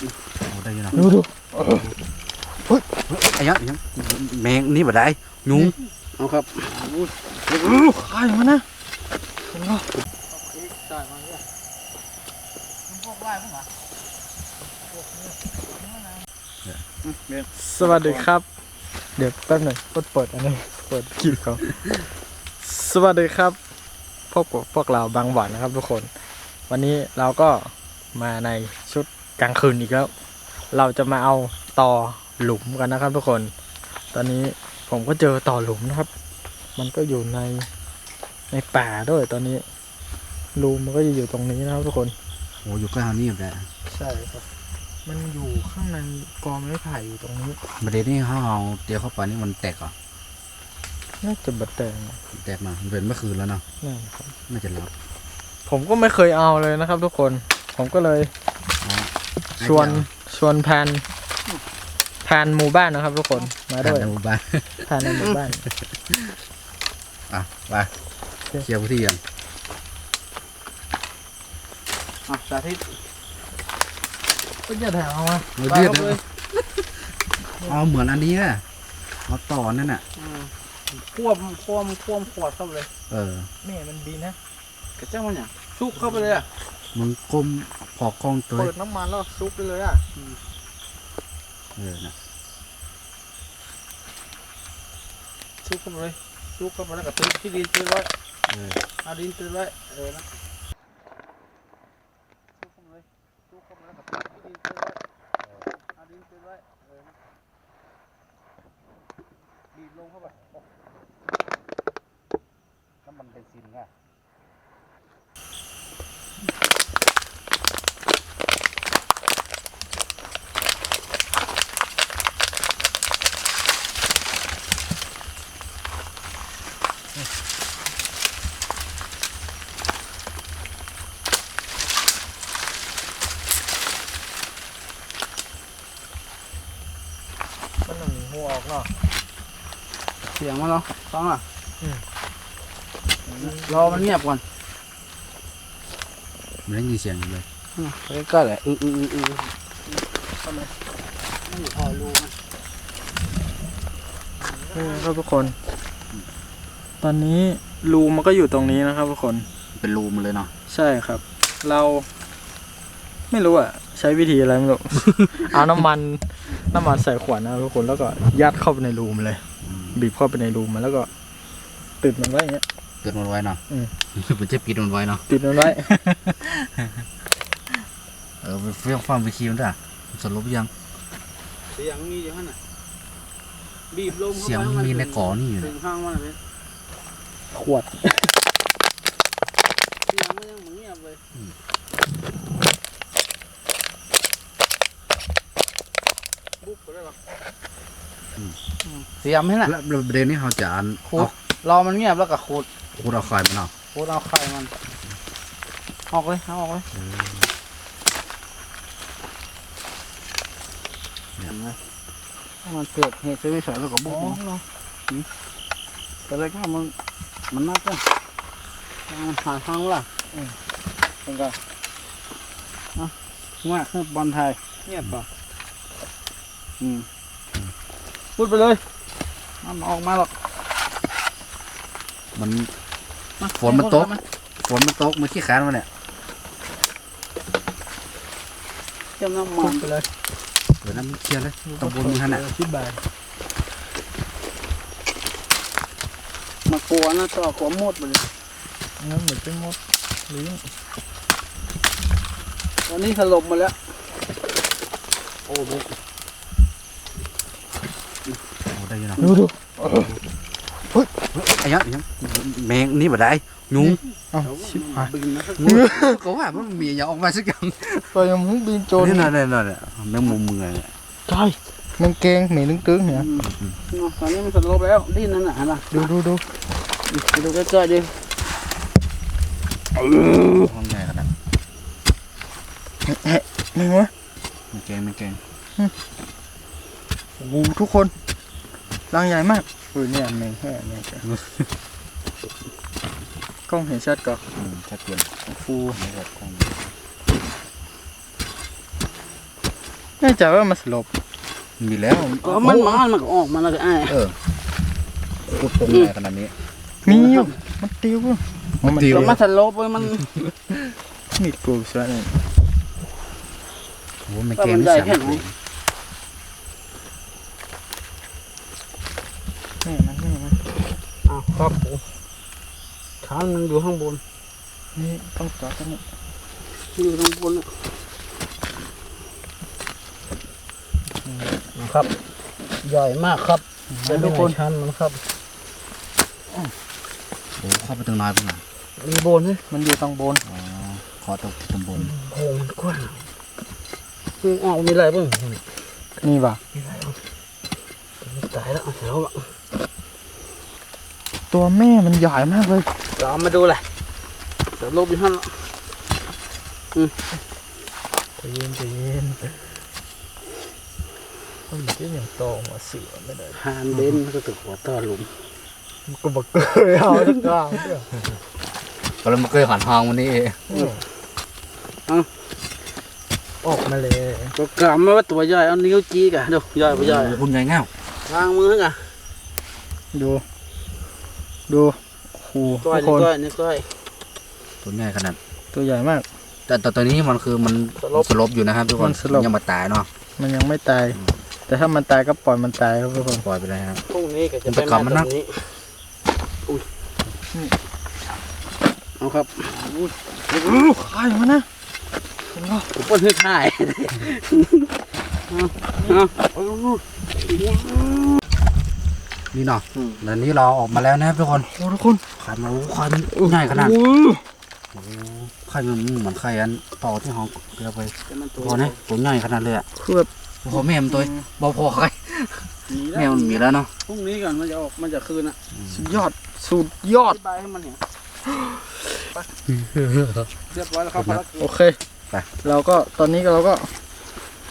โอ้ได้อยินนะดูดูไอ้ยังไอ้ยังแมงนี่บ่ได้ยุงเอาครับข้าอย่างนั้นนะสวัสดีครับ เดี๋ยวแป๊บหนึ่งกดเปิดอันนี้เปิดคลิปเขาสวัสดีครับพบกับพวกเราบางหวันนะครับทุกคน วันนี้เราก็มาในชุด กลางคืนอีกแล้ว เราจะมาเอาต่อหลุมกันนะครับทุกคน ตอนนี้ผมก็เจอต่อหลุมนะครับ มันก็อยู่ในในป่าด้วยตอนนี้รูมันก็จะอยู่ตรงนี้นะครับทุกคน โอ้อยู่ใกล้เฮานี่แบบใช่ครับ มันอยู่ข้างในกองไม้ไผ่อยู่ตรงนี้ประเด็นนี้เฮาเอาเตียวเข้าไปนี่มันแตกเหรอน่าจะบัดแดงนะแตกมามันเป็นเมื่อคืนแล้วเนาะนั่นครับ น่าจะรับผมก็ไม่เคยเอาเลยนะครับทุกคน ผมก็เลย อ๋อ ชวนชวนแพนแพนหมู่บ้านนะครับทุกคนมาได้ด้วยในหมู่บ้านแพนในหมู่บ้านอะไปโอเคเคลียร์พื้นที่กันอะสาธิตก็จะถามเอามาเราไปเลือดเข้าไปเลยเอาเหมือนอันนี้อะเอาต่อนั่นน่ะอืมควบควบควบขวดเข้าไปเลย เออแม่มันดีนะกระเจ้ามันอย่างซุกเข้าไปเลยอะ มึงก้มพอกล้องตัวเปิดน้ำมันแล้วซุปไปเลยอะเออนะซุกเข้าไปเลยซุกเข้าไปแล้วก็ตื้นที่ดินตื้นไว้เออเอาดินตื้นไว้เออนะซุกเข้าไปเลยซุกเข้าไปแล้วก็ตื้นที่ดินตื้นไว้เอาดินตื้นไว้เออนะบีบลงเข้าไปน้ำมันเบนซินไง มันหนึ่งหัว ออกเนาะเสียงมันเหรอฟังอะอืมรอมันเงียบก่อนมันได้ยินเสียงอยู่เลยอืมใกล้ๆเลยอืออืออืออือทำไมไม่อยู่พอรูมันนี่ครับทุกคน ตอนนี้รูมันก็อยู่ตรงนี้นะครับทุกคน เป็นรูมันเลยเนาะ ใช่ครับ เรา ไม่รู้อะ ใช้วิธีอะไรไม่รู้ เอาน้ำมันน้ำมันใส่ขวดนะครับทุกคนแล้วก็ยัดเข้าไปในรูมันเลยอืมบีบเข้าไปในรูมันแล้วก็ติดมันไว้อย่างเงี้ยเปิดมันไว้เนาะอืมมันจะปิดมันไว้เนาะติดมันไว้ เออไปเฟี้ยงฟังไปคีมันด้วยมันสลบยังเสียงมีอย่างนั้นน่ะบีบลงข้าไปเสียงมันมีในก่อนี่อยู่ถึนะงข้างมันเลยขวด เสียงมันยังเหมือนเงียบเลยบุ๊บไปได้ปะ เสียงไหมน่ะแล้วแล้วประเด็นนี้เขาจะอันขุเอาดรอมันเงียบแล้วก็ขุดคูดเอาไข่มันเนาะขุดเอาไข่มัน ออกเลยเอาออกเลยเห็นไหมถ้ามันเกิดเหตุไม่สวยแล้วก็บุ๊บเนาะแต่เลยก็มันมันน่าจะมันหาทางล่ะเป็นไงอะง่ายคือบอลไทยเงียบป่ะอืม พูดไปเลยมันออกมาหรอก มันมาฝนมันตก ให้ฝนมันตกมันขี้ขานมันเนี่ยเตรียมน้ำมันไปเลยเดี๋ยวนั้นเคลียร์เลยตำบลมึงขนาดอธิบายมากลัวนะต่อกลัวหมดไปเลยงั้นเหมือนเป็นมดลิ้นตอนนี้ถล่มมาแล้วโอ้บุโอ้ ได้อยินนะดูดูไอ้ยังไอ้ยังแมงนี่บ่ได้ยุงเอ้าชิบหายบินนะก็ว่ามันมีอย่างออกมาสักอย่างตัวยังมึงบินโจรนี่น่ะนี่น่ะนี่แมงมุมมึงไงเนี่ยใช่แมันเกงเหม็นตึ้งๆเนี่ยตอนนี้มันถล่มแล้วดิ้นนั่นน่ะเห็นปะดูดูดูไปดูใกล้ๆดิห้องใหญ่ขนาดมึงวะมันเก่งมันเก่งโอ้โหทุกคน รังใหญ่มากเออเนี่ยแมงแห่แมงแก่กล้องเห็นชัดก่อนอืมชัดเจนฟูไม่แบบคงแน่ใจว่ามันสลบ มีแล้วเออมันมันมันก็ออกมาแล้วก็อ้ายเออพูดตรงไหนขนาดนี้ มีอยู่มันติวอยู่มันติวก็มาสลบเลยมันมีดกูซะนี่โอ้ไม่เกมไม่สั่งเลย แม่มันแม่มัน อ้าว ครับผมขามันอยู่ข้างบน นี่ต้องจอดกันนี่อยู่ข้างบนน่ะนะครับ ใหญ่มากครับแต่ทุกคนชันมันครับโอ้เข้าไปตรงน้อยไปหน่อยมีโบนไหมมันอยู่ตรงบนอ๋อขอตรงตรงบนโอ้มันกว้างมีออกมีอะไรบ้างนี่ป่ะตายแล้วเดี๋ยวอะ ตัวแม่มันใหญ่มากเลยเราเอามาดูเลยสลบอยู่ข้างใจเย็นใจเย็นมันไม่ได้อย่างโตมาเสือไม่ได้หานเบนมันก็ตึกหัวต้อหลุมมันก็บอกเกยเอาสักกลางเดียวก็เลยมาเคยหันห้องวันนี้เองออกมาเลยก็กำไม่ว่าตัวใหญ่เอานิ้วจี้กะดูใหญ่ไปใหญ่โอ้คุณใหญ่เง่าวางมือกะดู ดูโอ้โหก้อยทุกนี่คนก้อยนี่ก้อย ตัวใหญ่ขนาดตัวใหญ่มาก แต่แต่ตัวนี้มันคือมันสลบ สลบอยู่นะครับทุกคนมันสลบ ยังมาตายเนาะมันยังไม่ตาย แต่ถ้ามันตายก็ปล่อยมันตายครับทุกคน ปล่อยไปเลยครับ พรุ่งนี้ก็จะมันไปจะกลับมานะตรงนี้อุ้ยเอาครับใครมานะผมเปิ้ลให้ถ่ายเอาเอาเอาเอา นี่เนาะแล้วนี้เราออกมาแล้วนะครับทุกคนโอ้ทุกคนไข่มันโอ้ไข่มันใหญ่ขนาดโอ้โอ้ไข่มันเหมือนไข่อันต่อที่ห้องเกลือไปแต่มันตัวพอนะตัวใหญ่ขนาดเลยอะคือแบบโอ้โหแม่มันตัวบ่พอไข่มีแล้วแม่มันมีแล้วเนาะพรุ่งนี้ก่อนมันจะออกมันจะคืนอะสุดยอดสุดยออดธิบายให้มันเห็นไปเรียบร้อยแล้วครับภารกิจโอเคเราก็ตอนนี้ก็เราก็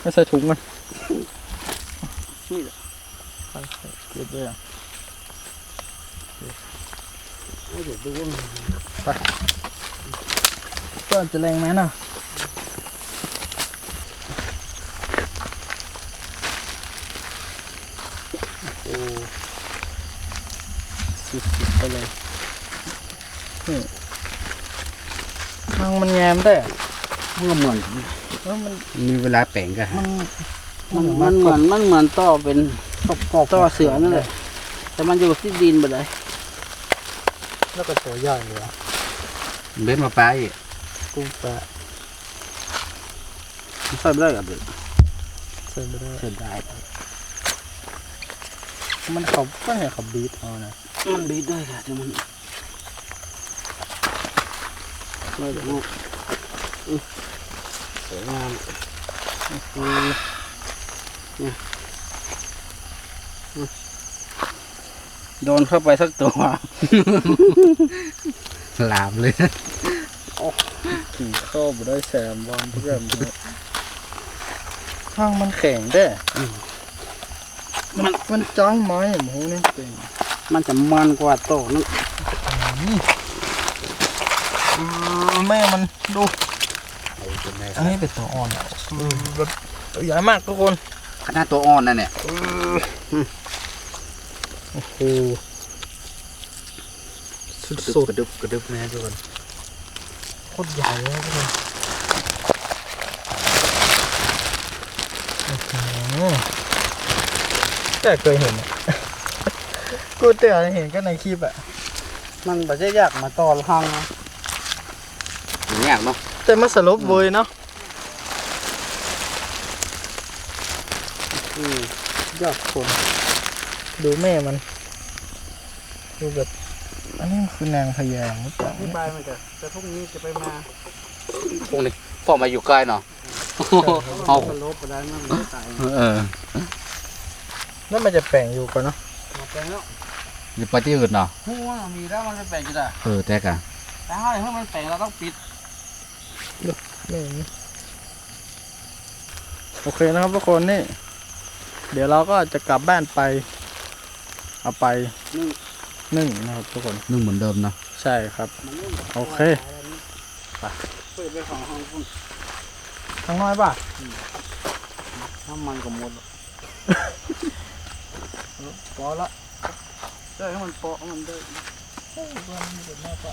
ไม่ใส่ถุงกันนี่แหละเก็ บด้วยอะเอาเดี๋ยวดูก็จะแรงไหมน่ะโอ้สุดๆไปเลยนี่ทางมันแงมได้อะเมื่อเหมือนแล้วมันมีเวลาแปลงกันมันมันมันเหมือนมันเหมือนต่อเป็นต่อเสือนั่นแหละแต่มันอยู่ที่ดินไปเลย แล้วก็ตัวใหญ่เลยอะเบ็ดมาปลาอีกกุ้งแปะใส่ไม่ได้กับเด็กใส่ไม่ได้เสียดายมันเขาก็เห็นเขาบีทเอานะมันบีดได้ค่ะแต่มันไม่ได้ลูกอื้อสวยงามอือเนี่ยอื้อ โดนเข้าไปสักตัวลามเลยขี่เข้าไปได้แซมบอลทุกอย่างข้างมันแข็งได้มันมันจ้างไม้หมูนี่เต็งมันจะมันกว่าโตนั่นแม่มันดูอันนี้เป็นตัวอ่อนอะแบบตัวใหญ่มากทุกคนขนาดตัวอ่อนนั่นเนี่ย โอ้โหสุสุดดกระดึบกระดึบนะทุกคนๆโคตรใหญ่เลยทุกคนอื้อหือแต่เคยเห็นอะกูแต่เห็นก็ในคลิปอะมันแบบจะยากมาต่อทางนะอย่างยากเนาะแต่มันสลบเวยเนาะอืมยากคน ดูแม่มัน ดูแบบอันนี้มันคือนางพญาหรือเปล่าอธิบายมันจะแต่พรุ่งนี้จะไปมาพวกนี้พ่อมาอยู่ใกล้เนาะเอาสลบไปได้มันไม่ตายเออแล้วมันจะแปลงอยู่ก่อนเนาะมาแปลงแล้วอยู่ไปที่อื่นเนาะหัวมีแล้วมันจะแปลงจะได้เออแต่กะแต่ถ้าให้มันแปลงเราต้องปิดไม่มีโอเคนะครับทุกคนนี่ เดี๋ยวเราก็จะกลับบ้านไป เอาไปนึ่งนึ่งนะครับทุกคนนึ่งเหมือนเดิมเนาะใช่ครับมันนึ่งโอเคเปิดไปของห้องคุณทั้งน้อยป่ะน้ำมันก็หมดแล้วพอละได้ให้มันเปาะให้มันได้เฮ้ยเพื่อนมันเป็นหน้าปะ